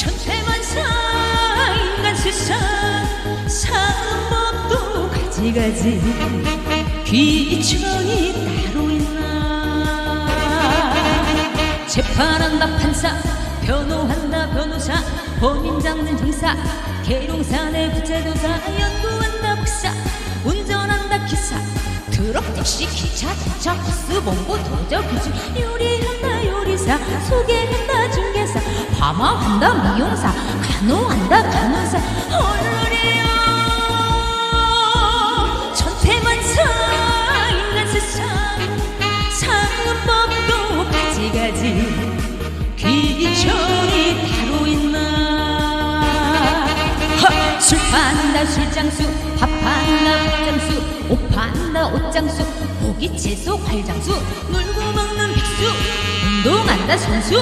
천태만사 인간 세상. 사법도 가지가지. 귀천이 따로 있나. 재판한다 판사 변호한다 변호사 범인 잡는 형사 계룡산의 부채도사 연구. 버스 봉고 도저 교수 요리한다 요리사. 소개한다 중개사. 파마한다 미용사. 간호한다 간호사. 헐러리요. 천태만사 인간 세상. 사는 법도 가지가지. 귀천이 따로 있나. 하! 술 판다 술장수. 밥 판다 밥장수 옷 판다 옷장수 고기 채소 관장수 놀고 먹는 백수 운동한다 선수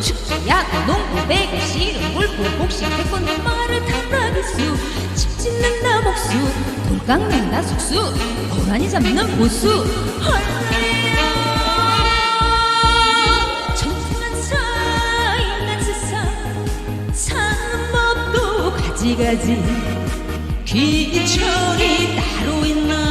축구야 농구 배구 씨름골 보복식 태권도 말을 탄다 기수 집 짓는다 목수 돌 깎는다 숙수 고라니 잡는 보수. 헐레야! 천천한 인간 세상 사는 법도 가지가지 귀천이 따로 있나?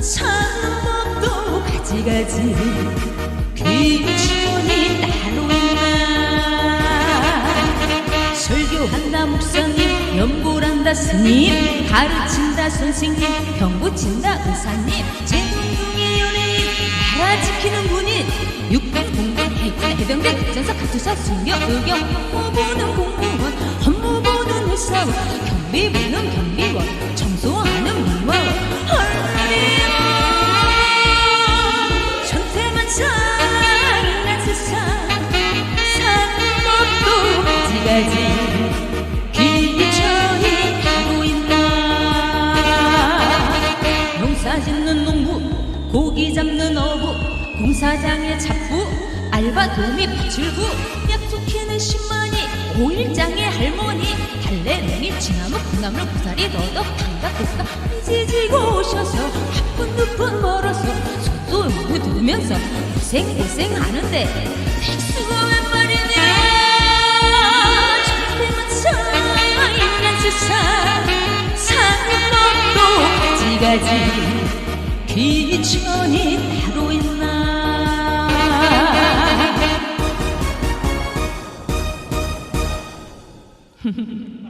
사는 법도 가지가지. 귀천 교한다 목사님. 연구한다 스님. 가르친다 선생님. 병고친다 의사님. 재능둥이 연예인. 나라 지키는 군인. 육군 공군 해군 해병대 급전사 가투사 승려 의경 업무 보는 공무원 업무 보는 회사원. 경비 보는 경비원. 청소하는 잡는 어부 공사장의 잡부 알바 도우미 파출부 약속 캐는 신만이 고일장의 할머니 달래맹이 쥐나무 콩나물 고사리 너덕 장갑국가 찢지고 오셔서 한푼 두푼 벌어서 속도 욕구 들으면서 고생 고생 하는데 백수가 웬 말이냐? 천대만 사 인간 세상 법도 가지가지 귀천이 따로 있나